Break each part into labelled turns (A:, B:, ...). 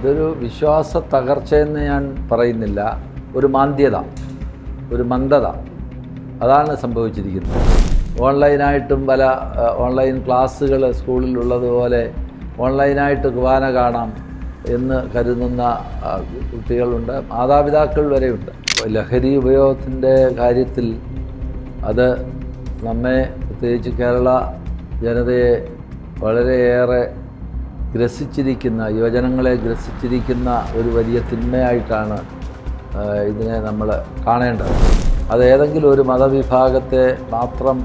A: ഇതൊരു വിശ്വാസ തകർച്ചയെന്ന് ഞാൻ പറയുന്നില്ല. ഒരു മാന്ദ്യത ഒരു മന്ദത അതാണ് സംഭവിച്ചിരിക്കുന്നത്. ഓൺലൈനായിട്ടും പല ഓൺലൈൻ ക്ലാസ്സുകൾ സ്കൂളിലുള്ളതുപോലെ ഓൺലൈനായിട്ട് കുവാന കാണാം എന്ന് കരുതുന്ന കുട്ടികളുണ്ട് മാതാപിതാക്കൾ വരെയുണ്ട്. ലഹരി ഉപയോഗത്തിന്റെ കാര്യത്തിൽ അത് നമ്മെ പ്രത്യേകിച്ച് കേരള ജനതയെ വളരെയേറെ ഗ്രസിച്ചിരിക്കുന്ന യുവജനങ്ങളെ ഗ്രസിച്ചിരിക്കുന്ന ഒരു വലിയ തിന്മയായിട്ടാണ് ഇതിനെ നമ്മൾ കാണേണ്ടത്. അത് ഏതെങ്കിലും ഒരു മതവിഭാഗത്തെ മാത്രം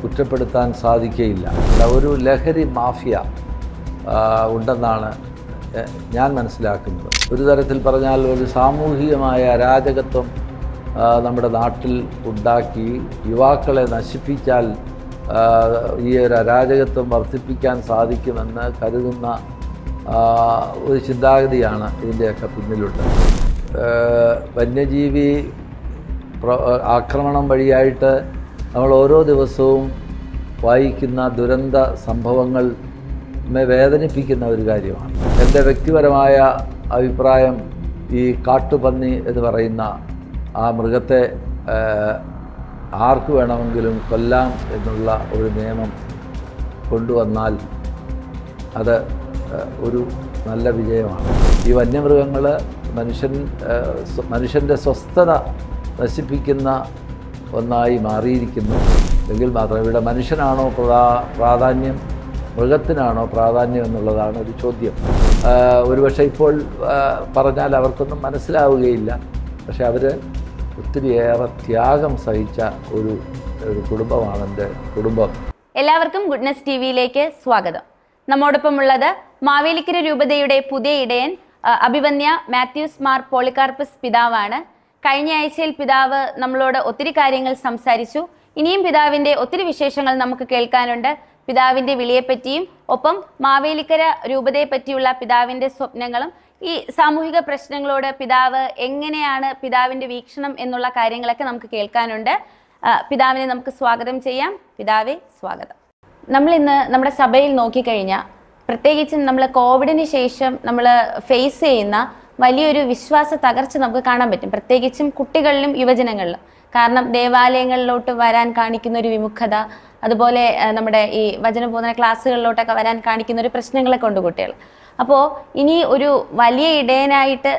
A: കുറ്റപ്പെടുത്താൻ സാധിക്കുകയില്ല ഒരു ലഹരി മാഫിയ ഉണ്ടെന്നാണ് ഞാൻ മനസ്സിലാക്കുന്നത്. ഒരു തരത്തിൽ പറഞ്ഞാൽ ഒരു സാമൂഹികമായ അരാജകത്വം നമ്മുടെ നാട്ടിൽ ഉണ്ടാക്കി യുവാക്കളെ നശിപ്പിച്ചാൽ ഈ ഒരു അരാജകത്വം വർദ്ധിപ്പിക്കാൻ സാധിക്കുമെന്ന് കരുതുന്ന ഒരു ചിന്താഗതിയാണ് ഇതിന്റെയൊക്കെ പിന്നിലുണ്ട് വന്യജീവി ആക്രമണം വഴിയായിട്ട് നമ്മൾ ഓരോ ദിവസവും വായിക്കുന്ന ദുരന്ത സംഭവങ്ങൾ വേദനിപ്പിക്കുന്ന ഒരു കാര്യമാണ്. എന്റെ വ്യക്തിപരമായ അഭിപ്രായം ഈ കാട്ടുപന്നി എന്ന് പറയുന്ന ആ മൃഗത്തെ ആർക്ക് വേണമെങ്കിലും കൊല്ലാം എന്നുള്ള ഒരു നിയമം കൊണ്ടുവന്നാൽ അത് ഒരു നല്ല വിജയമാണ്. ഈ വന്യമൃഗങ്ങൾ മനുഷ്യൻ മനുഷ്യന്റെ സ്വസ്ഥത നശിപ്പിക്കുന്ന ഒന്നായി മാറിയിരിക്കുന്നു. എങ്കിൽ മാത്രം ഇവിടെ മനുഷ്യനാണോ പ്രാ പ്രാധാന്യം മൃഗത്തിനാണോ പ്രാധാന്യം എന്നുള്ളതാണ് ഒരു ചോദ്യം. ഒരുപക്ഷെ ഇപ്പോൾ പറഞ്ഞാൽ അവർക്കൊന്നും മനസ്സിലാവുകയില്ല. പക്ഷെ അവർ ഒത്തിരിയേറെ ത്യാഗം സഹിച്ച ഒരു ഒരു കുടുംബമാണ് എന്റെ കുടുംബം.
B: എല്ലാവർക്കും ഗുഡ്നസ് ടി വിയിലേക്ക് സ്വാഗതം. നമ്മോടൊപ്പം ഉള്ളത് മാവേലിക്കര രൂപതയുടെ പുതിയ ഇടയൻ അഭിവന്യ മാത്യൂസ് മാർ പോളികാർപ്പസ് പിതാവാണ്. കഴിഞ്ഞ ആഴ്ചയിൽ പിതാവ് നമ്മളോട് ഒത്തിരി കാര്യങ്ങൾ സംസാരിച്ചു. ഇനിയും പിതാവിന്റെ ഒത്തിരി വിശേഷങ്ങൾ നമുക്ക് കേൾക്കാനുണ്ട്. പിതാവിന്റെ വിളിയെപ്പറ്റിയും ഒപ്പം മാവേലിക്കര രൂപതയെപ്പറ്റിയുള്ള പിതാവിന്റെ സ്വപ്നങ്ങളും ഈ സാമൂഹിക പ്രശ്നങ്ങളോട് പിതാവ് എങ്ങനെയാണ് പിതാവിന്റെ വീക്ഷണം എന്നുള്ള കാര്യങ്ങളൊക്കെ നമുക്ക് കേൾക്കാനുണ്ട്. പിതാവിനെ നമുക്ക് സ്വാഗതം ചെയ്യാം. പിതാവെ സ്വാഗതം. നമ്മൾ ഇന്ന് നമ്മുടെ സഭയിൽ നോക്കിക്കഴിഞ്ഞാൽ പ്രത്യേകിച്ചും നമ്മൾ കോവിഡിന് ശേഷം നമ്മൾ ഫേസ് ചെയ്യുന്ന വലിയൊരു വിശ്വാസ തകർച്ച നമുക്ക് കാണാൻ പറ്റും. പ്രത്യേകിച്ചും കുട്ടികളിലും യുവജനങ്ങളിലും. കാരണം ദേവാലയങ്ങളിലോട്ട് വരാൻ കാണിക്കുന്ന ഒരു വിമുഖത അതുപോലെ നമ്മുടെ ഈ വചനബോധന ക്ലാസ്സുകളിലോട്ടൊക്കെ വരാൻ കാണിക്കുന്ന ഒരു പ്രശ്നങ്ങളെ ഉണ്ട് കുട്ടികൾ. അപ്പോൾ ഇനി ഒരു വലിയ ഇടയനായിട്ട്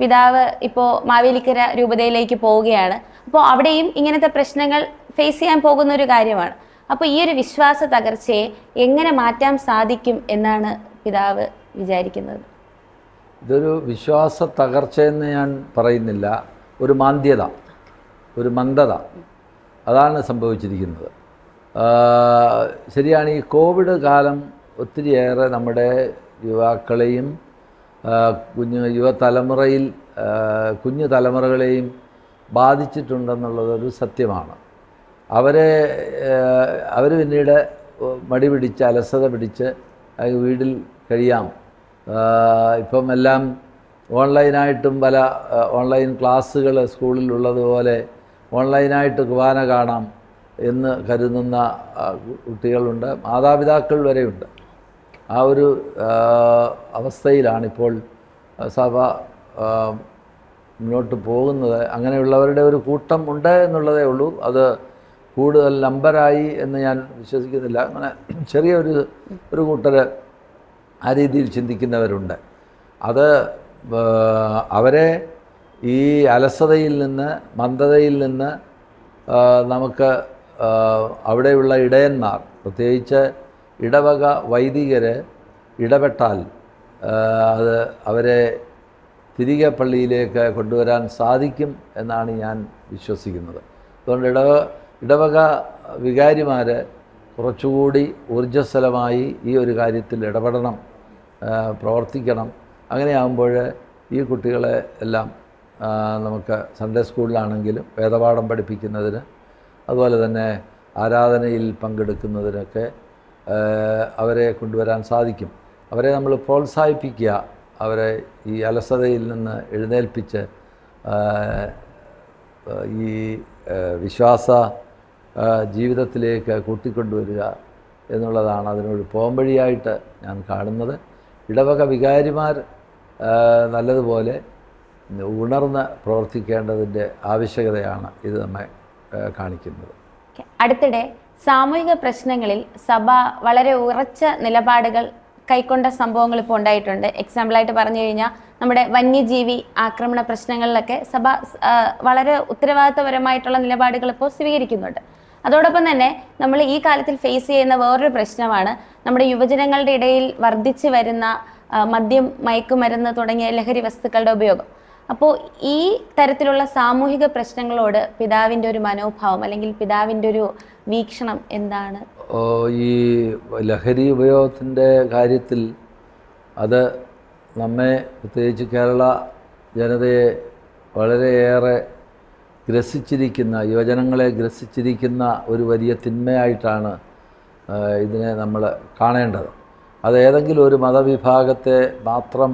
B: പിതാവ് ഇപ്പോൾ മാവേലിക്കര രൂപതയിലേക്ക് പോവുകയാണ്. അപ്പോൾ അവിടെയും ഇങ്ങനത്തെ പ്രശ്നങ്ങൾ ഫേസ് ചെയ്യാൻ പോകുന്ന ഒരു കാര്യമാണ്. അപ്പോൾ ഈ ഒരു വിശ്വാസ തകർച്ചയെ എങ്ങനെ മാറ്റാൻ സാധിക്കും എന്നാണ് പിതാവ് വിചാരിക്കുന്നത്?
A: ഇതൊരു വിശ്വാസ തകർച്ചയെന്ന് ഞാൻ പറയുന്നില്ല. ഒരു മാന്ദ്യത ഒരു മന്ദത അതാണ് സംഭവിച്ചിരിക്കുന്നത്. ശരിയാണ് ഈ കോവിഡ് കാലം ഒത്തിരിയേറെ നമ്മുടെ യുവാക്കളെയും കുഞ്ഞ് യുവതലമുറയിൽ കുഞ്ഞു തലമുറകളെയും ബാധിച്ചിട്ടുണ്ടെന്നുള്ളതൊരു സത്യമാണ്. അവരെ അവർ പിന്നീട് മടി പിടിച്ച് അലസത പിടിച്ച് വീട്ടിൽ കഴിയാം. ഇപ്പം എല്ലാം ഓൺലൈനായിട്ടും പല ഓൺലൈൻ ക്ലാസ്സുകൾ സ്കൂളിൽ ഉള്ളതുപോലെ ഓൺലൈനായിട്ട് കുവാന കാണാം എന്ന് കരുതുന്ന കുട്ടികളുണ്ട്. മാതാപിതാക്കൾ വരെയുണ്ട്. ആ ഒരു അവസ്ഥയിലാണിപ്പോൾ സഭ മുന്നോട്ട് പോകുന്നത്. അങ്ങനെയുള്ളവരുടെ ഒരു കൂട്ടം ഉണ്ട് എന്നുള്ളതേ ഉള്ളൂ. അത് കൂടുതൽ നമ്പറായി എന്ന് ഞാൻ വിശ്വസിക്കുന്നില്ല. അങ്ങനെ ചെറിയൊരു ഒരു കൂട്ടർ ആ രീതിയിൽ ചിന്തിക്കുന്നവരുണ്ട്. അത് അവരെ ഈ അലസതയിൽ നിന്ന് മന്ദതയിൽ നിന്ന് നമുക്ക് അവിടെയുള്ള ഇടയന്മാർ പ്രത്യേകിച്ച് ഇടവക വൈദികർ ഇടപെട്ടാൽ അത് അവരെ തിരികെ പള്ളിയിലേക്ക് കൊണ്ടുവരാൻ സാധിക്കും എന്നാണ് ഞാൻ വിശ്വസിക്കുന്നത്. അതുകൊണ്ട് ഇടവ ഇടവക വികാരിമാർ കുറച്ചുകൂടി ഊർജസ്വലമായി ഈ ഒരു കാര്യത്തിൽ ഇടപെടണം പ്രവർത്തിക്കണം. അങ്ങനെയാകുമ്പോൾ ഈ കുട്ടികളെ എല്ലാം നമുക്ക് സൺഡേ സ്കൂളിലാണെങ്കിലും വേദപാഠം പഠിപ്പിക്കുന്നതിന് അതുപോലെ തന്നെ ആരാധനയിൽ പങ്കെടുക്കുന്നതിനൊക്കെ അവരെ കൊണ്ടുവരാൻ സാധിക്കും. അവരെ നമ്മൾ പ്രോത്സാഹിപ്പിക്കുക അവരെ ഈ അലസതയിൽ നിന്ന് എഴുന്നേൽപ്പിച്ച് ഈ വിശ്വാസ ജീവിതത്തിലേക്ക് കൂട്ടിക്കൊണ്ടുവരിക എന്നുള്ളതാണ് അതിനൊരു പോംവഴിയായിട്ട് ഞാൻ കാണുന്നത്. ഇടവക വികാരിമാർ നല്ലതുപോലെ ഉണർന്ന് പ്രവർത്തിക്കേണ്ടതിന്റെ ആവശ്യകതയാണ് ഇത് നമ്മെ കാണിക്കുന്നത്.
B: അടുത്തിടെ സാമൂഹിക പ്രശ്നങ്ങളിൽ സഭ വളരെ ഉറച്ച നിലപാടുകൾ കൈക്കൊണ്ട സംഭവങ്ങൾ ഇപ്പോൾ ഉണ്ടായിട്ടുണ്ട്. എക്സാമ്പിളായിട്ട് പറഞ്ഞു കഴിഞ്ഞാൽ നമ്മുടെ വന്യജീവി ആക്രമണ പ്രശ്നങ്ങളിലൊക്കെ സഭ വളരെ ഉത്തരവാദിത്തപരമായിട്ടുള്ള നിലപാടുകൾ ഇപ്പോൾ സ്വീകരിക്കുന്നുണ്ട്. അതോടൊപ്പം തന്നെ നമ്മൾ ഈ കാലത്തിൽ ഫേസ് ചെയ്യുന്ന വേറൊരു പ്രശ്നമാണ് നമ്മുടെ യുവജനങ്ങളുടെ ഇടയിൽ വർദ്ധിച്ചു വരുന്ന മദ്യം മയക്കുമരുന്ന് തുടങ്ങിയ ലഹരി വസ്തുക്കളുടെ ഉപയോഗം. അപ്പോൾ ഈ തരത്തിലുള്ള സാമൂഹിക പ്രശ്നങ്ങളോട് പിതാവിന്റെ ഒരു മനോഭാവം അല്ലെങ്കിൽ പിതാവിന്റെ ഒരു വീക്ഷണം എന്താണ്?
A: ഈ ലഹരി ഉപയോഗത്തിന്റെ കാര്യത്തിൽ അത് നമ്മെ പ്രത്യേകിച്ച് കേരള ജനതയെ വളരെയേറെ ഗ്രസിച്ചിരിക്കുന്ന യുവജനങ്ങളെ ഗ്രസിച്ചിരിക്കുന്ന ഒരു വലിയ തിന്മയായിട്ടാണ് ഇതിനെ നമ്മൾ കാണേണ്ടത്. അത് ഏതെങ്കിലും ഒരു മതവിഭാഗത്തെ മാത്രം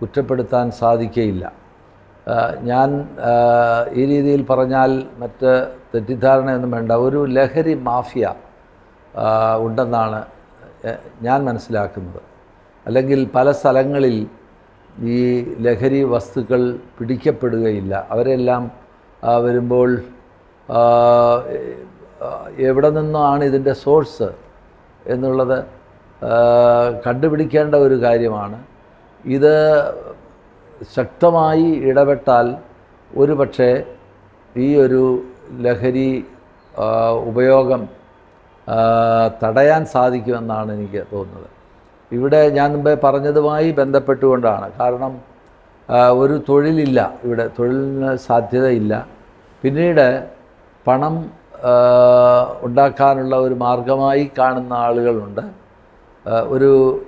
A: കുറ്റപ്പെടുത്താൻ സാധിക്കുകയില്ല ഞാൻ ഈ രീതിയിൽ പറഞ്ഞാൽ മറ്റ് തെറ്റിദ്ധാരണയൊന്നും വേണ്ട. ഒരു ലഹരി മാഫിയ ഉണ്ടെന്നാണ് ഞാൻ മനസ്സിലാക്കുന്നത്. അല്ലെങ്കിൽ പല സ്ഥലങ്ങളിൽ ഈ ലഹരി വസ്തുക്കൾ പിടിക്കപ്പെടുകയില്ല. അവരെല്ലാം വരുമ്പോൾ എവിടെ നിന്നാണ് ഇതിന്റെ സോഴ്സ് എന്നുള്ളത് കണ്ടുപിടിക്കേണ്ട ഒരു കാര്യമാണ്. ഇത് ശക്തമായി ഇടപെട്ടാൽ ഒരു പക്ഷേ ഈ ഒരു ലഹരി ഉപയോഗം തടയാൻ സാധിക്കുമെന്നാണ് എനിക്ക് തോന്നുന്നത്. ഇവിടെ ഞാൻ മുമ്പേ പറഞ്ഞതുമായി ബന്ധപ്പെട്ടുകൊണ്ടാണ്. കാരണം ഒരു തൊഴിലില്ല ഇവിടെ. തൊഴിലിന് സാധ്യതയില്ല. പിന്നീട് പണം ഉണ്ടാക്കാനുള്ള ഒരു മാർഗമായി കാണുന്ന ആളുകളുണ്ട്. ഒരു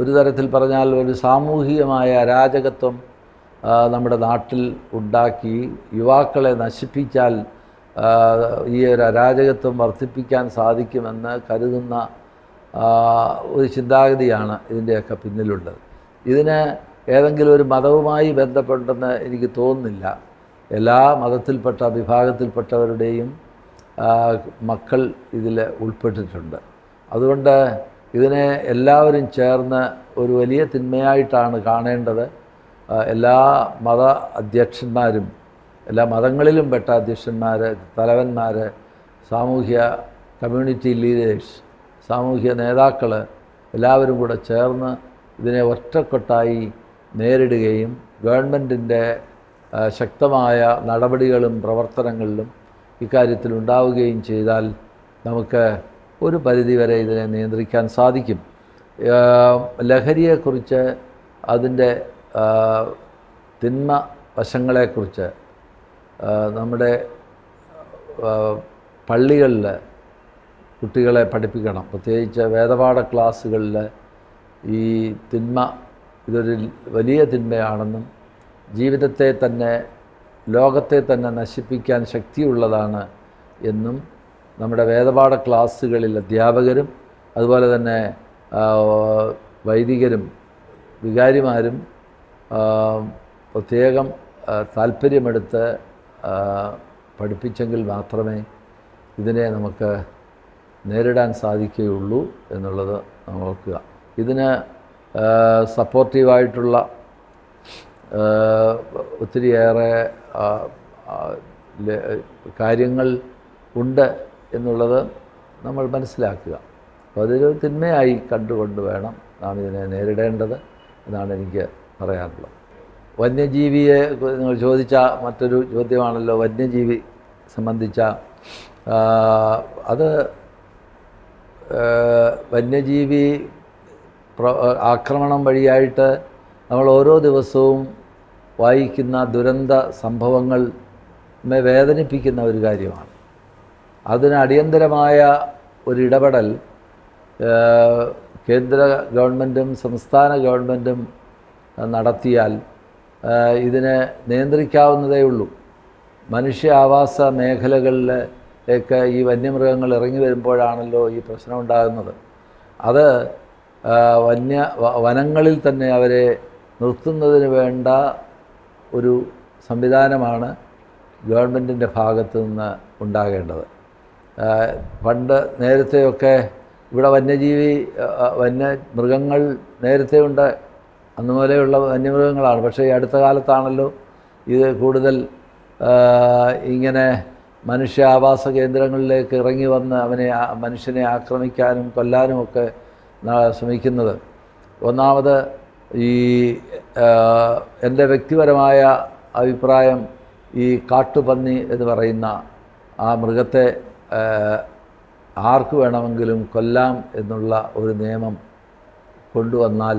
A: ഒരു തരത്തിൽ പറഞ്ഞാൽ ഒരു സാമൂഹികമായ അരാജകത്വം നമ്മുടെ നാട്ടിൽ ഉണ്ടാക്കി യുവാക്കളെ നശിപ്പിച്ചാൽ ഈ ഒരു അരാജകത്വം വർദ്ധിപ്പിക്കാൻ സാധിക്കുമെന്ന് കരുതുന്ന ഒരു ചിന്താഗതിയാണ് ഇതിന്റെയൊക്കെ പിന്നിലുള്ളത്. ഇതിന് ഏതെങ്കിലും ഒരു മതവുമായി ബന്ധപ്പെട്ടെന്ന് എനിക്ക് തോന്നുന്നില്ല. എല്ലാ മതത്തിൽപ്പെട്ട വിഭാഗത്തിൽപ്പെട്ടവരുടെയും മക്കൾ ഇതിൽ ഉൾപ്പെട്ടിട്ടുണ്ട്. അതുകൊണ്ട് ഇതിനെ എല്ലാവരും ചേർന്ന് ഒരു വലിയ തിന്മയായിട്ടാണ് കാണേണ്ടത്. എല്ലാ മത അധ്യക്ഷന്മാരും എല്ലാ മതങ്ങളിലും പെട്ട അധ്യക്ഷന്മാർ തലവന്മാർ സാമൂഹ്യ കമ്മ്യൂണിറ്റി ലീഡേഴ്സ് സാമൂഹ്യ നേതാക്കൾ എല്ലാവരും കൂടെ ചേർന്ന് ഇതിനെ ഒറ്റക്കെട്ടായി നേരിടുകയും ഗവൺമെന്റിന്റെ ശക്തമായ നടപടികളും പ്രവർത്തനങ്ങളിലും ഇക്കാര്യത്തിൽ ഉണ്ടാവുകയും ചെയ്താൽ നമുക്ക് ഒരു പരിധിവരെ ഇതിനെ നിയന്ത്രിക്കാൻ സാധിക്കും. ലഹരിയെക്കുറിച്ച് അതിന്റെ തിന്മ വശങ്ങളെക്കുറിച്ച് നമ്മുടെ പള്ളികളിൽ കുട്ടികളെ പഠിപ്പിക്കണം. പ്രത്യേകിച്ച് വേദപാഠ ക്ലാസ്സുകളിൽ ഈ തിന്മ ഇതൊരു വലിയ തിന്മയാണെന്നും ജീവിതത്തെ തന്നെ ലോകത്തെ തന്നെ നശിപ്പിക്കാൻ ശക്തിയുള്ളതാണ് എന്നും നമ്മുടെ വേദപാഠ ക്ലാസ്സുകളിൽ അധ്യാപകരും അതുപോലെ തന്നെ വൈദികരും വികാരിമാരും പ്രത്യേകം താല്പര്യമെടുത്ത് പഠിപ്പിച്ചെങ്കിൽ മാത്രമേ ഇതിനെ നമുക്ക് നേരിടാൻ സാധിക്കുകയുള്ളൂ എന്നുള്ളത് നോക്കുക ഇതിന് സപ്പോർട്ടീവായിട്ടുള്ള ഒത്തിരിയേറെ കാര്യങ്ങൾ ഉണ്ട് എന്നുള്ളത് നമ്മൾ മനസ്സിലാക്കുക. അപ്പോൾ അതൊരു തിന്മയായി കണ്ടുകൊണ്ട് വേണം നാം ഇതിനെ നേരിടേണ്ടത് എന്നാണ് എനിക്ക് പറയാനുള്ളത് വന്യജീവിയെ നിങ്ങൾ ചോദിച്ച മറ്റൊരു ചോദ്യമാണല്ലോ വന്യജീവി സംബന്ധിച്ച അത് വന്യജീവി ആക്രമണം വഴിയായിട്ട് നമ്മൾ ഓരോ ദിവസവും വായിക്കുന്ന ദുരന്ത സംഭവങ്ങൾ നമ്മെ വേദനിപ്പിക്കുന്ന ഒരു കാര്യമാണ്. അതിന് അടിയന്തരമായ ഒരു ഇടപെടൽ കേന്ദ്ര ഗവൺമെന്റും സംസ്ഥാന ഗവൺമെന്റും നടത്തിയാൽ ഇതിനെ നിയന്ത്രിക്കാവുന്നതേ ഉള്ളൂ. മനുഷ്യ ആവാസ മേഖലകളിലേക്ക് ഈ വന്യമൃഗങ്ങൾ ഇറങ്ങി വരുമ്പോഴാണല്ലോ ഈ പ്രശ്നം ഉണ്ടാകുന്നത്. അത് വന്യ വനങ്ങളിൽ തന്നെ അവരെ നിർത്തുന്നതിന് വേണ്ട ഒരു സംവിധാനമാണ് ഗവൺമെന്റിന്റെ ഭാഗത്തു നിന്ന് ഉണ്ടാകേണ്ടത്. പണ്ട് നേരത്തെയൊക്കെ ഇവിടെ വന്യജീവി വന്യ മൃഗങ്ങൾ നേരത്തെ ഉണ്ട് അന്ന് മുതലെയുള്ള വന്യമൃഗങ്ങളാണ്. പക്ഷേ ഈ അടുത്ത കാലത്താണല്ലോ ഇത് കൂടുതൽ ഇങ്ങനെ മനുഷ്യ ആവാസ കേന്ദ്രങ്ങളിലേക്ക് ഇറങ്ങി വന്ന് അവനെ മനുഷ്യനെ ആക്രമിക്കാനും കൊല്ലാനും ഒക്കെ ശ്രമിക്കുന്നത്. ഒന്നാമത് ഈ എന്റെ വ്യക്തിപരമായ അഭിപ്രായം ഈ കാട്ടുപന്നി എന്ന് പറയുന്ന ആ മൃഗത്തെ ആർക്ക് വേണമെങ്കിലും കൊല്ലാം എന്നുള്ള ഒരു നിയമം കൊണ്ടുവന്നാൽ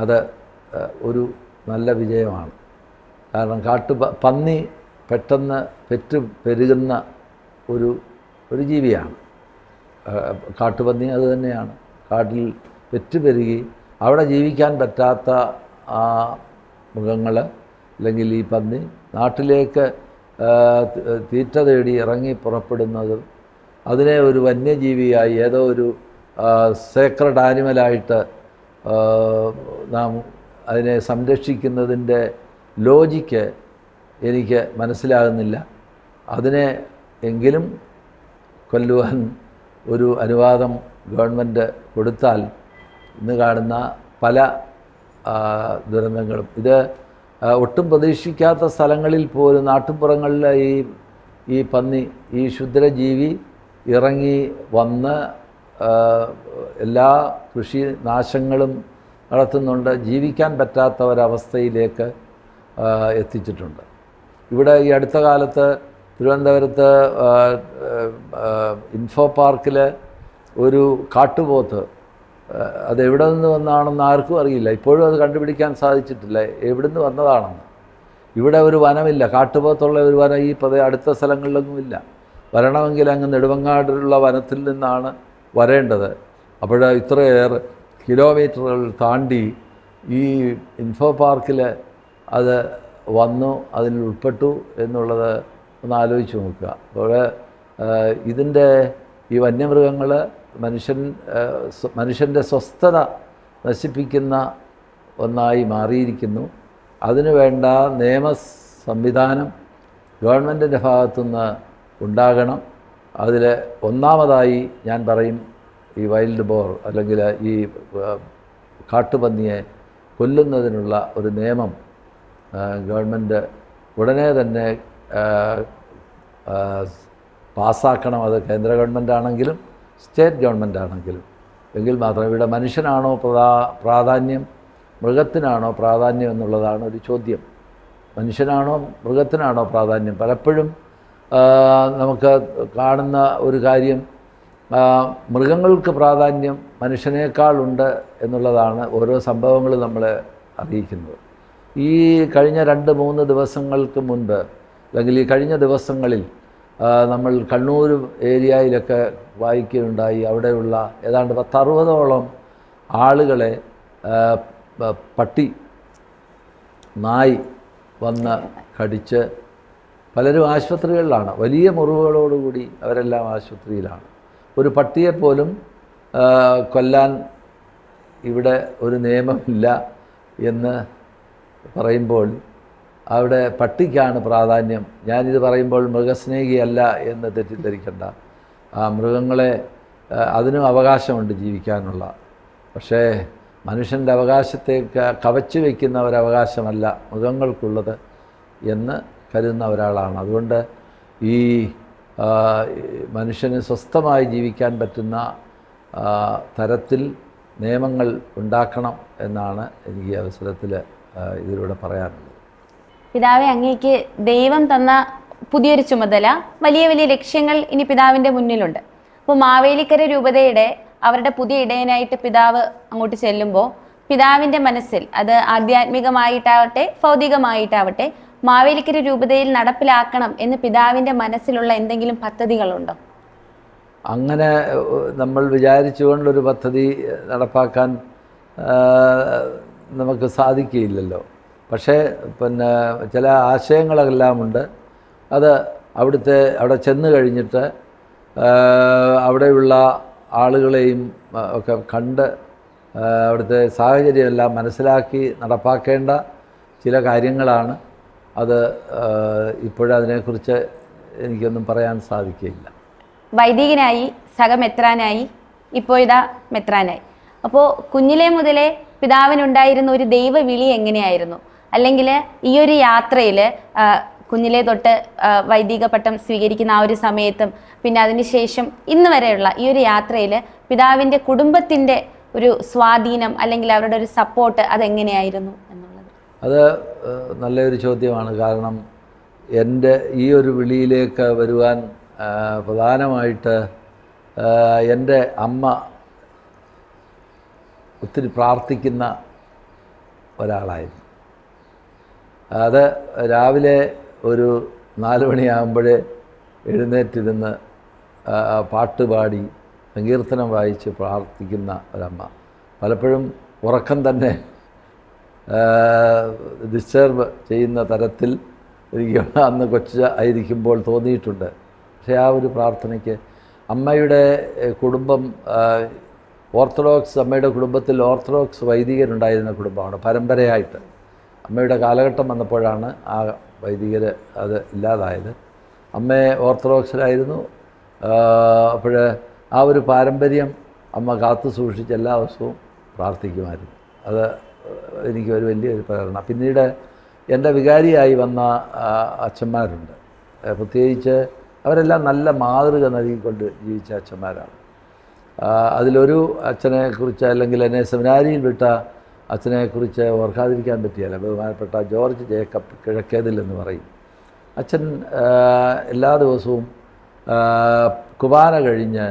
A: അത് ഒരു നല്ല വിജയമാണ്. കാരണം കാട്ടു പന്നി പെട്ടെന്ന് പെറ്റ് പെരുകുന്ന ഒരു ഒരു ജീവിയാണ്. കാട്ടുപന്നി അതുതന്നെയാണ് കാട്ടിൽ പെറ്റ് പെരുകി അവിടെ ജീവിക്കാൻ പറ്റാത്ത ആ മൃഗങ്ങൾ അല്ലെങ്കിൽ ഈ പന്നി നാട്ടിലേക്ക് തീറ്റ തേടി ഇറങ്ങി പുറപ്പെടുന്നതും അതിനെ ഒരു വന്യജീവിയായി ഏതോ ഒരു സേക്രഡ് ആനിമലായിട്ട് നാം അതിനെ സംരക്ഷിക്കുന്നതിന്റെ ലോജിക്ക് എനിക്ക് മനസ്സിലാകുന്നില്ല. അതിനെ എങ്കിലും കൊല്ലുവാൻ ഒരു അനുവാദം ഗവൺമെന്റ് കൊടുത്താൽ ഇന്ന് കാണുന്ന പല ദുരന്തങ്ങളും. ഇത് ഒട്ടും പ്രതീക്ഷിക്കാത്ത സ്ഥലങ്ങളിൽ പോലും നാട്ടുപുറങ്ങളിൽ ഈ ഈ പന്നി ഈ ക്ഷുദ്രജീവി ഇറങ്ങി വന്ന് എല്ലാ കൃഷി നാശങ്ങളും നടത്തുന്നുണ്ട്. ജീവിക്കാൻ പറ്റാത്ത ഒരവസ്ഥയിലേക്ക് എത്തിച്ചിട്ടുണ്ട്. ഇവിടെ ഈ അടുത്ത കാലത്ത് തിരുവനന്തപുരത്ത് ഇൻഫോ പാർക്കിൽ ഒരു കാട്ടുപോത്ത് അത് എവിടെ നിന്ന് വന്നതാണെന്ന് ആർക്കും അറിയില്ല. ഇപ്പോഴും അത് കണ്ടുപിടിക്കാൻ സാധിച്ചിട്ടില്ല. എവിടെ നിന്ന് വന്നതാണെന്ന്. ഇവിടെ ഒരു വനമില്ല. കാട്ടുപോത്തുള്ള ഒരു വനം ഈ പ്രദേ അടുത്ത സ്ഥലങ്ങളിലൊന്നും ഇല്ല വരണമെങ്കിൽ അങ്ങ് നെടുവങ്ങാടുള്ള വനത്തിൽ നിന്നാണ് വരേണ്ടത്. അപ്പോൾ ഇത്രയേറെ കിലോമീറ്ററുകൾ താണ്ടി ഈ ഇൻഫോ പാർക്കിൽ അത് വന്നു അതിൽ ഉൾപ്പെട്ടു എന്നുള്ളത് ഒന്ന് ആലോചിച്ച് നോക്കുക. അപ്പോൾ ഇതിന്റെ ഈ വന്യമൃഗങ്ങൾ മനുഷ്യൻ മനുഷ്യന്റെ സ്വസ്ഥത നശിപ്പിക്കുന്ന ഒന്നായി മാറിയിരിക്കുന്നു. അതിനുവേണ്ട നിയമ സംവിധാനം ഗവൺമെന്റിന്റെ ഭാഗത്തുനിന്ന് ഉണ്ടാകണം. അതിൽ ഒന്നാമതായി ഞാൻ പറയും ഈ വൈൽഡ് ബോർ അല്ലെങ്കിൽ ഈ കാട്ടുപന്നിയെ കൊല്ലുന്നതിനുള്ള ഒരു നിയമം ഗവൺമെന്റ് ഉടനെ തന്നെ പാസ്സാക്കണം. അത് കേന്ദ്ര ഗവൺമെന്റ് ആണെങ്കിലും സ്റ്റേറ്റ് ഗവൺമെന്റ് ആണെങ്കിലും എങ്കിൽ മാത്രമേ ഇവിടെ മനുഷ്യനാണോ പ്രധാ പ്രാധാന്യം മൃഗത്തിനാണോ പ്രാധാന്യം എന്നുള്ളതാണ് ഒരു ചോദ്യം. മനുഷ്യനാണോ മൃഗത്തിനാണോ പ്രാധാന്യം? പലപ്പോഴും നമുക്ക് കാണുന്ന ഒരു കാര്യം മൃഗങ്ങൾക്ക് പ്രാധാന്യം മനുഷ്യനേക്കാളുണ്ട് എന്നുള്ളതാണ് ഓരോ സംഭവങ്ങളും നമ്മളെ അറിയിക്കുന്നത്. ഈ കഴിഞ്ഞ രണ്ട് മൂന്ന് ദിവസങ്ങൾക്ക് മുൻപ് അല്ലെങ്കിൽ ഈ കഴിഞ്ഞ ദിവസങ്ങളിൽ നമ്മൾ കണ്ണൂർ ഏരിയയിലൊക്കെ വായിക്കുകയുണ്ടായി. അവിടെയുള്ള ഏതാണ്ട് പത്തറുപതോളം ആളുകളെ പട്ടി നായി വന്ന് കടിച്ച് പലരും ആശുപത്രികളിലാണ്. വലിയ മുറിവുകളോടുകൂടി അവരെല്ലാം ആശുപത്രിയിലാണ്. ഒരു പട്ടിയെപ്പോലും കൊല്ലാൻ ഇവിടെ ഒരു നിയമമില്ല എന്ന് പറയുമ്പോൾ അവിടെ പട്ടിക്കാണ് പ്രാധാന്യം. ഞാനിത് പറയുമ്പോൾ മൃഗസ്നേഹിയല്ല എന്ന് തെറ്റിദ്ധരിക്കണ്ട. ആ മൃഗങ്ങളെ അതിനും അവകാശമുണ്ട് ജീവിക്കാനുള്ള. പക്ഷേ മനുഷ്യന്റെ അവകാശത്തെ കവച്ചു വയ്ക്കുന്ന ഒരവകാശമല്ല മൃഗങ്ങൾക്കുള്ളത് എന്ന് കരുതുന്ന ഒരാളാണ്. അതുകൊണ്ട് ഈ മനുഷ്യന് സ്വസ്ഥമായി ജീവിക്കാൻ പറ്റുന്ന തരത്തിൽ നിയമങ്ങൾ ഉണ്ടാക്കണം എന്നാണ് എനിക്ക് ഈ അവസരത്തിൽ ഇതിലൂടെ പറയാനുള്ളത്.
B: പിതാവെ അങ്ങേക്ക് ദൈവം തന്ന പുതിയൊരു ചുമതല വലിയ വലിയ ലക്ഷ്യങ്ങൾ ഇനി പിതാവിന്റെ മുന്നിലുണ്ട്. അപ്പോൾ മാവേലിക്കര രൂപതയുടെ അവരുടെ പുതിയ ഇടയനായിട്ട് പിതാവ് അങ്ങോട്ട് ചെല്ലുമ്പോൾ പിതാവിന്റെ മനസ്സിൽ അത് ആധ്യാത്മികമായിട്ടാവട്ടെ ഭൗതികമായിട്ടാവട്ടെ മാവേലിക്കര രൂപതയിൽ നടപ്പിലാക്കണം എന്ന് പിതാവിന്റെ മനസ്സിലുള്ള എന്തെങ്കിലും പദ്ധതികളുണ്ടോ?
A: അങ്ങനെ നമ്മൾ വിചാരിച്ചുകൊണ്ടൊരു പദ്ധതി നടപ്പാക്കാൻ നമുക്ക് സാധിക്കുകയില്ലല്ലോ. പക്ഷേ പിന്നെ ചില ആശയങ്ങളെല്ലാം ഉണ്ട് അത് അവിടുത്തെ അവിടെ ചെന്ന് കഴിഞ്ഞിട്ട് അവിടെയുള്ള ആളുകളെയും ഒക്കെ കണ്ട് അവിടുത്തെ സാഹചര്യമെല്ലാം മനസ്സിലാക്കി നടപ്പാക്കേണ്ട ചില കാര്യങ്ങളാണ്. അത് ഇപ്പോഴതിനെക്കുറിച്ച് എനിക്കൊന്നും പറയാൻ സാധിക്കില്ല
B: വൈദികനായി സഹമെത്രാനായി ഇപ്പോൾ ഇതാ മെത്രാനായി. അപ്പോൾ കുഞ്ഞിലെ മുതലേ പിതാവിനുണ്ടായിരുന്ന ഒരു ദൈവവിളി എങ്ങനെയായിരുന്നു? അല്ലെങ്കിൽ ഈ ഒരു യാത്രയിൽ കുഞ്ഞിലെ തൊട്ട് വൈദിക പട്ടം സ്വീകരിക്കുന്ന ആ ഒരു സമയത്തും പിന്നെ അതിനുശേഷം ഇന്ന് വരെയുള്ള ഈ ഒരു യാത്രയിൽ പിതാവിന്റെ കുടുംബത്തിന്റെ ഒരു സ്വാധീനം അല്ലെങ്കിൽ അവരുടെ ഒരു സപ്പോർട്ട് അതെങ്ങനെയായിരുന്നു എന്നുള്ളത്
A: അത് നല്ലൊരു ചോദ്യമാണ്. കാരണം എന്റെ ഈ ഒരു വിളിയിലേക്ക് വരുവാൻ പ്രധാനമായിട്ട് എന്റെ അമ്മ ഒത്തിരി പ്രാർത്ഥിക്കുന്ന ഒരാളായിരുന്നു. അത് രാവിലെ ഒരു നാല് മണിയാകുമ്പോഴേ എഴുന്നേറ്റിരുന്ന് പാട്ടുപാടി പാട്ട് പാടി സങ്കീർത്തനം വായിച്ച് പ്രാർത്ഥിക്കുന്ന ഒരമ്മ. പലപ്പോഴും ഉറക്കം തന്നെ ഡിസ്റ്റർബ് ചെയ്യുന്ന തരത്തിൽ എനിക്ക് അന്ന് കൊച്ചു ആയിരിക്കുമ്പോൾ തോന്നിയിട്ടുണ്ട്. പക്ഷേ ആ ഒരു പ്രാർത്ഥനയ്ക്ക് അമ്മയുടെ കുടുംബം ഓർത്തഡോക്സ് അമ്മയുടെ കുടുംബത്തിൽ ഓർത്തഡോക്സ് വൈദികരുണ്ടായിരുന്ന കുടുംബമാണ് പരമ്പരയായിട്ട്. അമ്മയുടെ കാലഘട്ടം വന്നപ്പോഴാണ് ആ വൈദികർ അത് ഇല്ലാതായത്. അമ്മയെ ഓർത്തഡോക്സിലായിരുന്നു അപ്പോൾ ആ ഒരു പാരമ്പര്യം അമ്മ കാത്തു സൂക്ഷിച്ച് എല്ലാ ദിവസവും പ്രാർത്ഥിക്കുമായിരുന്നു. അത് എനിക്ക് ഒരു വലിയൊരു പ്രേരണ. പിന്നീട് എന്റെ വികാരിയായി വന്ന അച്ഛന്മാരുണ്ട്. പ്രത്യേകിച്ച് അവരെല്ലാം നല്ല മാതൃക നൽകിക്കൊണ്ട് ജീവിച്ച അച്ഛന്മാരാണ്. അതിലൊരു അച്ഛനെക്കുറിച്ച് അല്ലെങ്കിൽ എന്നെ സെമിനാരിയിൽ വിട്ട അച്ഛനെക്കുറിച്ച് ഓർക്കാതിരിക്കാൻ പറ്റിയല്ല. ബഹുമാനപ്പെട്ട ജോർജ് ജേക്കബ് കിഴക്കേതിൽ എന്ന് പറയും. അച്ഛൻ എല്ലാ ദിവസവും കുബാന കഴിഞ്ഞ്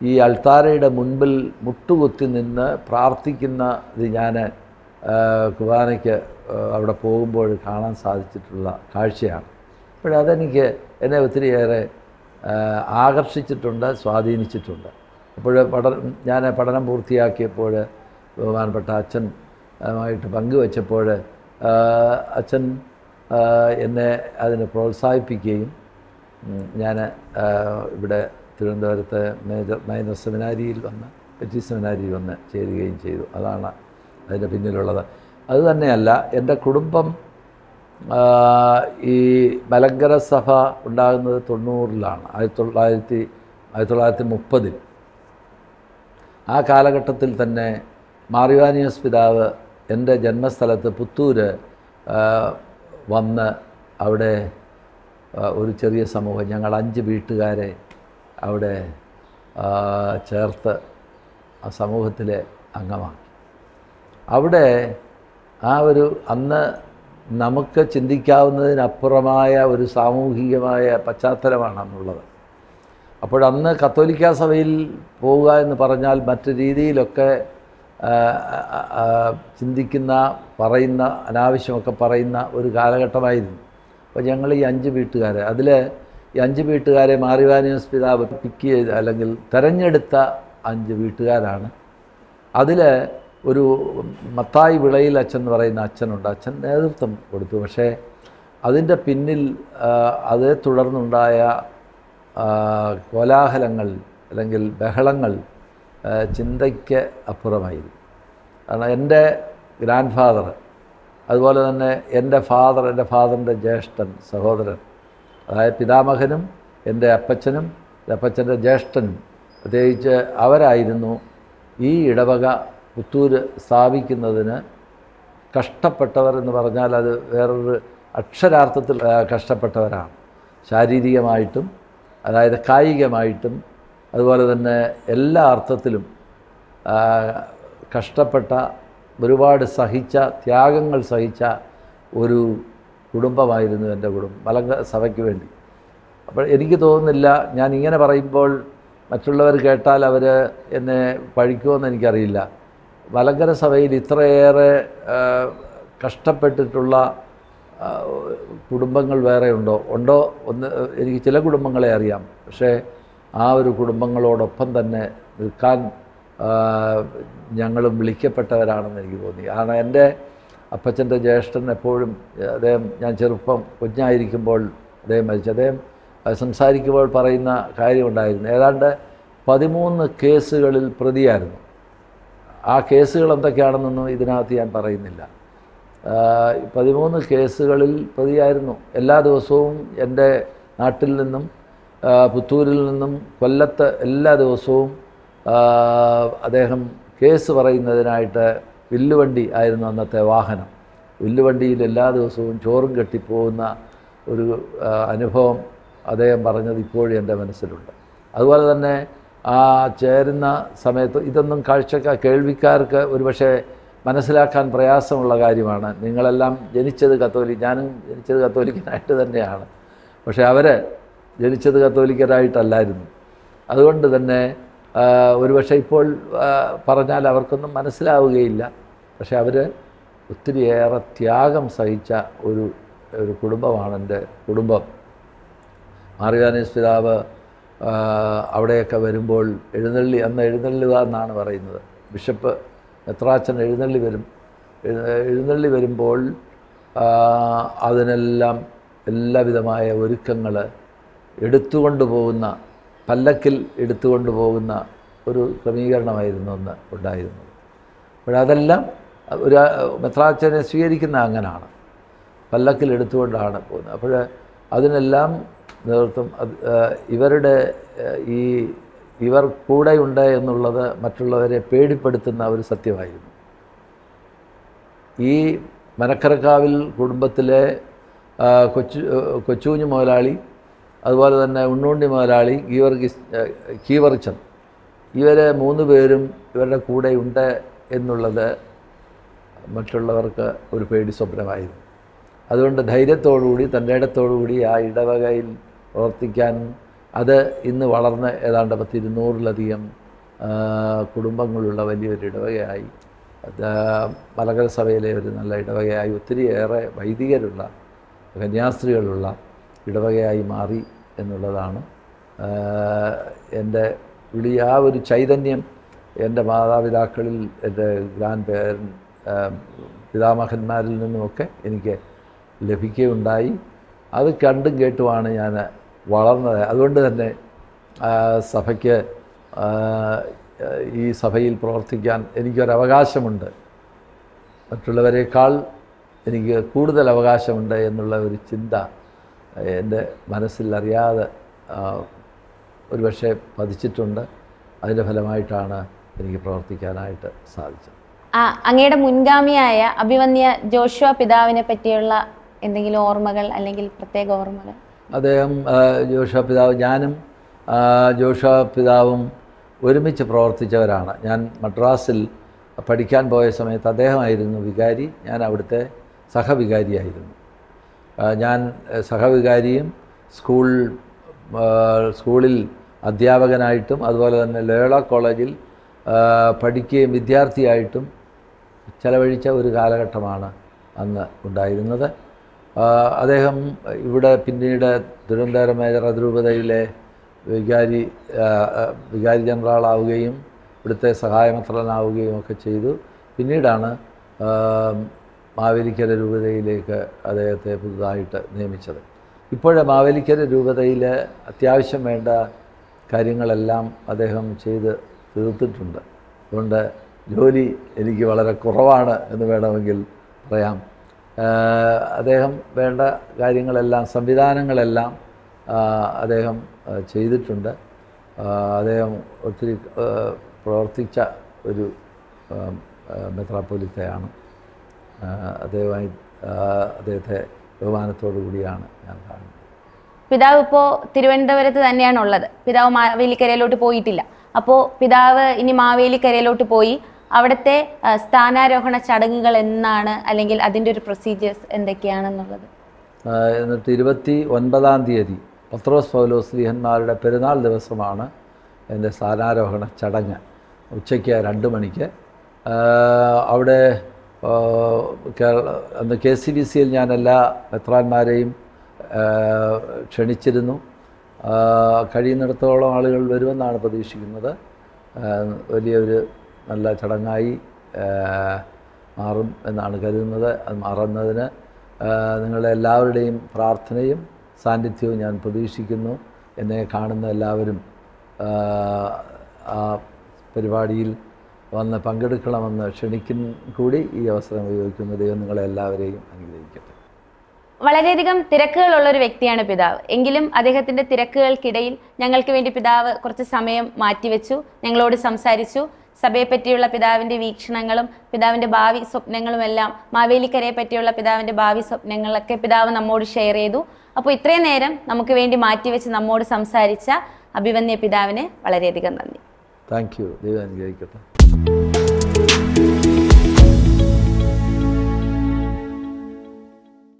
A: ഈ അൾത്താരയുടെ മുൻപിൽ മുട്ടുകുത്തി നിന്ന് പ്രാർത്ഥിക്കുന്ന ഇത് ഞാൻ കുർബാനയ്ക്ക് അവിടെ പോകുമ്പോൾ കാണാൻ സാധിച്ചിട്ടുള്ള കാഴ്ചയാണ്. അപ്പോൾ അതെനിക്ക് എന്നെ ഒത്തിരിയേറെ ആകർഷിച്ചിട്ടുണ്ട് സ്വാധീനിച്ചിട്ടുണ്ട്. അപ്പോൾ പഠനം ഞാൻ പഠനം പൂർത്തിയാക്കിയപ്പോൾ ബഹുമാനപ്പെട്ട അച്ഛൻ ആയിട്ട് പങ്കുവച്ചപ്പോൾ അച്ഛൻ എന്നെ അതിനെ പ്രോത്സാഹിപ്പിക്കുകയും ഞാൻ ഇവിടെ തിരുവനന്തപുരത്തെ മേജർ മൈനർ സെമിനാരിയിൽ വന്ന് പെറ്റി സെമിനാരിയിൽ വന്ന് ചേരുകയും ചെയ്തു. അതാണ് അതിന്റെ പിന്നിലുള്ളത്. അതുതന്നെയല്ല എന്റെ കുടുംബം ഈ മലങ്കര സഭ ഉണ്ടാകുന്നത് തൊണ്ണൂറിലാണ് ആയിരത്തി തൊള്ളായിരത്തി ആയിരത്തി തൊള്ളായിരത്തി മുപ്പതിൽ. ആ കാലഘട്ടത്തിൽ തന്നെ മാറിവാനിയസ് പിതാവ് എന്റെ ജന്മസ്ഥലത്ത് പുത്തൂര് വന്ന് അവിടെ ഒരു ചെറിയ സമൂഹം ഞങ്ങൾ അഞ്ച് വീട്ടുകാരെ അവിടെ ചേർത്ത് ആ സമൂഹത്തിലെ അംഗമാക്കി. അവിടെ ആ ഒരു അന്ന് നമുക്ക് ചിന്തിക്കാവുന്നതിനപ്പുറമായ ഒരു സാമൂഹികമായ പശ്ചാത്തലമാണ് അന്നുള്ളത് അപ്പോഴന്ന് കത്തോലിക്ക സഭയിൽ പോവുക എന്ന് പറഞ്ഞാൽ മറ്റു രീതിയിലൊക്കെ ചിന്തിക്കുന്ന പറയുന്ന അനാവശ്യമൊക്കെ പറയുന്ന ഒരു കാലഘട്ടമായിരുന്നു. അപ്പോൾ ഞങ്ങൾ ഈ അഞ്ച് വീട്ടുകാരെ അതിൽ ഈ അഞ്ച് വീട്ടുകാരെ മാറിവാനിയസ് പിതാവ് പിക്ക് ചെയ്ത് അല്ലെങ്കിൽ തെരഞ്ഞെടുത്ത അഞ്ച് വീട്ടുകാരാണ്. അതിൽ ഒരു മത്തായി വിളയിൽ അച്ഛൻ എന്ന് പറയുന്ന അച്ഛനുണ്ട്. അച്ഛൻ നേതൃത്വം കൊടുത്തു. പക്ഷേ അതിന്റെ പിന്നിൽ അതേ തുടർന്നുണ്ടായ കോലാഹലങ്ങൾ അല്ലെങ്കിൽ ബഹളങ്ങൾ ചിന്തയ്ക്ക് അപ്പുറമായിരുന്നു. കാരണം എന്റെ ഗ്രാൻഡ് ഫാദർ അതുപോലെ തന്നെ എന്റെ ഫാദർ എന്റെ ഫാദറിന്റെ ജ്യേഷ്ഠൻ സഹോദരൻ അതായത് പിതാമഹനും എന്റെ അപ്പച്ചനും അപ്പച്ചന്റെ ജ്യേഷ്ഠനും പ്രത്യേകിച്ച് അവരായിരുന്നു ഈ ഇടവക പുത്തൂര് സ്ഥാപിക്കുന്നതിന് കഷ്ടപ്പെട്ടവർ എന്ന് പറഞ്ഞാൽ അത് വേറൊരു അക്ഷരാർത്ഥത്തിൽ കഷ്ടപ്പെട്ടവരാണ്. ശാരീരികമായിട്ടും അതായത് കായികമായിട്ടും അതുപോലെ തന്നെ എല്ലാ അർത്ഥത്തിലും കഷ്ടപ്പെട്ട ഒരുപാട് സഹിച്ച ത്യാഗങ്ങൾ സഹിച്ച ഒരു കുടുംബമായിരുന്നു എന്റെ കുടുംബം മലങ്ക സഭയ്ക്ക് വേണ്ടി. അപ്പോൾ എനിക്ക് തോന്നുന്നില്ല ഞാൻ ഇങ്ങനെ പറയുമ്പോൾ മറ്റുള്ളവർ കേട്ടാൽ അവർ എന്നെ പഴിക്കുമെന്ന് എനിക്കറിയില്ല. മലങ്കര സഭയിൽ ഇത്രയേറെ കഷ്ടപ്പെട്ടിട്ടുള്ള കുടുംബങ്ങൾ വേറെ ഉണ്ടോ? ഉണ്ടോ? ഒന്ന് എനിക്ക് ചില കുടുംബങ്ങളെ അറിയാം. പക്ഷേ ആ ഒരു കുടുംബങ്ങളോടൊപ്പം തന്നെ നിൽക്കാൻ ഞങ്ങളും വിളിക്കപ്പെട്ടവരാണെന്ന് എനിക്ക് തോന്നി. കാരണം എന്റെ അപ്പച്ചന്റെ ജ്യേഷ്ഠൻ എപ്പോഴും അദ്ദേഹം ഞാൻ ചെറുപ്പം കുഞ്ഞായിരിക്കുമ്പോൾ അദ്ദേഹം മരിച്ചു. അദ്ദേഹം സംസാരിക്കുമ്പോൾ പറയുന്ന കാര്യമുണ്ടായിരുന്നു. ഏതാണ്ട് പതിമൂന്ന് കേസുകളിൽ പ്രതിയായിരുന്നു. ആ കേസുകൾ എന്തൊക്കെയാണെന്നൊന്നും ഇതിനകത്ത് ഞാൻ പറയുന്നില്ല. പതിമൂന്ന് കേസുകളിൽ പ്രതിയായിരുന്നു. എല്ലാ ദിവസവും എന്റെ നാട്ടിൽ നിന്നും പുത്തൂരിൽ നിന്നും കൊല്ലത്ത് എല്ലാ ദിവസവും അദ്ദേഹം കേസ് പറയുന്നതിനായിട്ട് വില്ലുവണ്ടി ആയിരുന്നു അന്നത്തെ വാഹനം. വില്ലുവണ്ടിയിൽ എല്ലാ ദിവസവും ചോറും കെട്ടിപ്പോകുന്ന ഒരു അനുഭവം അദ്ദേഹം പറഞ്ഞത് ഇപ്പോഴും എന്റെ മനസ്സിലുണ്ട്. അതുപോലെ തന്നെ ആ ചേരുന്ന സമയത്ത് ഇതൊന്നും കാഴ്ചക്കാർ കേൾവിക്കാർക്ക് ഒരുപക്ഷെ മനസ്സിലാക്കാൻ പ്രയാസമുള്ള കാര്യമാണ്. നിങ്ങളെല്ലാം ജനിച്ചത് കത്തോലിക് ഞാനും ജനിച്ചത് കത്തോലിക്കനായിട്ട് തന്നെയാണ്. പക്ഷേ അവർ ജനിച്ചത് കത്തോലിക്കരായിട്ടല്ലായിരുന്നു. അതുകൊണ്ട് തന്നെ ഒരുപക്ഷെ ഇപ്പോൾ പറഞ്ഞാൽ അവർക്കൊന്നും മനസ്സിലാവുകയില്ല. പക്ഷേ അവർ ഒത്തിരിയേറെ ത്യാഗം സഹിച്ച ഒരു ഒരു കുടുംബമാണ് എന്റെ കുടുംബം. മാറിയാനീസ് പിതാവ് അവിടെയൊക്കെ വരുമ്പോൾ എഴുന്നള്ളി അന്ന് എഴുന്നള്ളുക എന്നാണ് പറയുന്നത്. ബിഷപ്പ് എത്രാച്ചൻ എഴുന്നള്ളി വരും. എഴുന്നള്ളി വരുമ്പോൾ അതിനെല്ലാം എല്ലാവിധമായ ഒരുക്കങ്ങൾ എടുത്തുകൊണ്ട് പോകുന്ന പല്ലക്കിൽ എടുത്തുകൊണ്ട് പോകുന്ന ഒരു ക്രമീകരണമായിരുന്നു അന്ന് ഉണ്ടായിരുന്നത്. അപ്പോഴതെല്ലാം ഒരു മെത്രാച്ചനെ സ്വീകരിക്കുന്ന അങ്ങനാണ്. പല്ലക്കിൽ എടുത്തുകൊണ്ടാണ് പോകുന്നത്. അപ്പോൾ അതിനെല്ലാം നേതൃത്വം ഇവരുടെ ഈ ഇവർ കൂടെയുണ്ട് എന്നുള്ളത് മറ്റുള്ളവരെ പേടിപ്പെടുത്തുന്ന ഒരു സത്യമായിരുന്നു. ഈ മനക്കരക്കാവിൽ കുടുംബത്തിലെ കൊച്ചു കൊച്ചുകുഞ്ഞു മുതലാളി അതുപോലെ തന്നെ ഉണ്ണുണ്ടി മുതലാളി ഗീവർഗിസ് കീവർച്ചൻ ഇവരെ മൂന്ന് പേരും ഇവരുടെ കൂടെയുണ്ട് എന്നുള്ളത് മറ്റുള്ളവർക്ക് ഒരു പേടി സ്വപ്നമായിരുന്നു. അതുകൊണ്ട് ധൈര്യത്തോടുകൂടി തന്റെ ഇടത്തോടുകൂടി ആ ഇടവകയിൽ പ്രവർത്തിക്കാൻ അത് ഇന്ന് വളർന്ന് ഏതാണ്ട് പത്തിരുന്നൂറിലധികം ഇരുന്നൂറിലധികം കുടുംബങ്ങളുള്ള വലിയൊരു ഇടവകയായി. മലകര സഭയിലെ ഒരു നല്ല ഇടവകയായി ഒത്തിരിയേറെ വൈദികരുള്ള കന്യാസ്ത്രീകളുള്ള ഇടവകയായി മാറി എന്നുള്ളതാണ്. എന്റെ വിളി ആ ഒരു ചൈതന്യം എന്റെ മാതാപിതാക്കളിൽ എന്റെ ഗ്രാൻഡ് പേരൻ പിതാമഹന്മാരിൽ നിന്നുമൊക്കെ എനിക്ക് ലഭിക്കുകയുണ്ടായി. അത് കണ്ടും കേട്ടുമാണ് ഞാൻ വളർന്നത്. അതുകൊണ്ട് തന്നെ സഭയ്ക്ക് ഈ സഭയിൽ പ്രവർത്തിക്കാൻ എനിക്കൊരവകാശമുണ്ട്. മറ്റുള്ളവരെക്കാൾ എനിക്ക് കൂടുതൽ അവകാശമുണ്ട് എന്നുള്ള ഒരു ചിന്ത എന്റെ മനസ്സിൽ അറിയാതെ ഒരുപക്ഷെ പതിച്ചിട്ടുണ്ട്. അതിന്റെ ഫലമായിട്ടാണ് എനിക്ക് പ്രവർത്തിക്കാനായിട്ട് സാധിച്ചത്.
B: അങ്ങയുടെ മുൻഗാമിയായ അഭിവന്യ ജോഷുവ പിതാവിനെ പറ്റിയുള്ള എന്തെങ്കിലും ഓർമ്മകൾ അല്ലെങ്കിൽ പ്രത്യേക ഓർമ്മകൾ?
A: അദ്ദേഹം ജോഷ പിതാവ് ഞാനും ജോഷ പിതാവും ഒരുമിച്ച് പ്രവർത്തിച്ചവരാണ്. ഞാൻ മദ്രാസിൽ പഠിക്കാൻ പോയ സമയത്ത് അദ്ദേഹമായിരുന്നു വികാരി. ഞാൻ അവിടുത്തെ സഹവികാരിയായിരുന്നു. ഞാൻ സഹവികാരിയും സ്കൂൾ സ്കൂളിൽ അധ്യാപകനായിട്ടും അതുപോലെ തന്നെ ലോയോള കോളേജിൽ പഠിക്കുകയും വിദ്യാർത്ഥിയായിട്ടും ചെലവഴിച്ച ഒരു കാലഘട്ടമാണ് അന്ന് ഉണ്ടായിരുന്നത്. അദ്ദേഹം ഇവിടെ പിന്നീട് തിരുവനന്തപുരം മേജർ അതിരൂപതയിലെ വികാരി വികാരി ജനറലാവുകയും ഇവിടുത്തെ സഹായമത്രനാവുകയും ഒക്കെ ചെയ്തു. പിന്നീടാണ് മാവേലിക്കര രൂപതയിലേക്ക് അദ്ദേഹത്തെ പുതുതായിട്ട് നിയമിച്ചത്. ഇപ്പോഴേ മാവേലിക്കര രൂപതയിൽ അത്യാവശ്യം വേണ്ട കാര്യങ്ങളെല്ലാം അദ്ദേഹം ചെയ്ത് തീർത്തിട്ടുണ്ട്. അതുകൊണ്ട് ജോലി എനിക്ക് വളരെ കുറവാണ് എന്ന് വേണമെങ്കിൽ പറയാം. അദ്ദേഹം വേണ്ട കാര്യങ്ങളെല്ലാം സംവിധാനങ്ങളെല്ലാം അദ്ദേഹം ചെയ്തിട്ടുണ്ട്. അദ്ദേഹം ഒത്തിരി പ്രവർത്തിച്ച ഒരു മെത്രാപ്പൊലിത്തയാണ്. അദ്ദേഹമായി അദ്ദേഹത്തെ ബഹുമാനത്തോടു കൂടിയാണ് ഞാൻ കാണുന്നത്.
B: പിതാവ് ഇപ്പോൾ തിരുവനന്തപുരത്ത് തന്നെയാണ് ഉള്ളത് പിതാവ് മാവേലിക്കരയിലോട്ട് പോയിട്ടില്ല. അപ്പോൾ പിതാവ് ഇനി മാവേലിക്കരയിലോട്ട് പോയി അവിടുത്തെ സ്ഥാനാരോഹണ ചടങ്ങുകൾ എന്നാണ് അല്ലെങ്കിൽ അതിന്റെ ഒരു പ്രൊസീജിയേഴ്സ് എന്തൊക്കെയാണെന്നുള്ളത്?
A: എന്നിട്ട് ഇരുപത്തി ഒൻപതാം തീയതി പത്രോസ് പൗലോസ് ലീഹന്മാരുടെ പെരുന്നാൾ ദിവസമാണ് എന്റെ സ്ഥാനാരോഹണ ചടങ്ങ്. ഉച്ചയ്ക്ക് രണ്ട് മണിക്ക്. അവിടെ കേരള അന്ന് കെ സി ബി സിയിൽ ഞാൻ എല്ലാ മെത്രാന്മാരെയും ക്ഷണിച്ചിരുന്നു. കഴിയുന്നിടത്തോളം ആളുകൾ വരുമെന്നാണ് പ്രതീക്ഷിക്കുന്നത്. വലിയൊരു നല്ല ചടങ്ങായി മാറും എന്നാണ് കരുതുന്നത്. അത് മാറുന്നതിന് നിങ്ങളുടെ എല്ലാവരുടെയും പ്രാർത്ഥനയും സാന്നിധ്യവും ഞാൻ പ്രതീക്ഷിക്കുന്നു. എന്നെ കാണുന്ന എല്ലാവരും ആ, പരിപാടിയിൽ വന്ന് പങ്കെടുക്കണമെന്ന് ക്ഷണിക്കും കൂടി ഈ അവസരം ഉപയോഗിക്കുന്ന. ദൈവം നിങ്ങളെല്ലാവരെയും അനുഗ്രഹിക്കട്ടെ.
B: വളരെയധികം തിരക്കുകളുള്ള ഒരു വ്യക്തിയാണ് പിതാവ്. എങ്കിലും അദ്ദേഹത്തിന്റെ തിരക്കുകൾക്കിടയിൽ ഞങ്ങൾക്ക് വേണ്ടി പിതാവ് കുറച്ച് സമയം മാറ്റിവെച്ചു ഞങ്ങളോട് സംസാരിച്ചു. സഭയെ പറ്റിയുള്ള പിതാവിന്റെ വീക്ഷണങ്ങളും പിതാവിന്റെ ഭാവി സ്വപ്നങ്ങളും എല്ലാം മാവേലിക്കരയെ പറ്റിയുള്ള പിതാവിന്റെ ഭാവി സ്വപ്നങ്ങളൊക്കെ പിതാവ് നമ്മോട് ഷെയർ ചെയ്തു. അപ്പോൾ ഇത്രയും നേരം നമുക്ക് വേണ്ടി മാറ്റിവെച്ച് നമ്മോട് സംസാരിച്ച അഭിവന്യ പിതാവിന് വളരെയധികം നന്ദി.
A: താങ്ക് യു ദൈവം അനുഗ്രഹിക്കട്ടെ.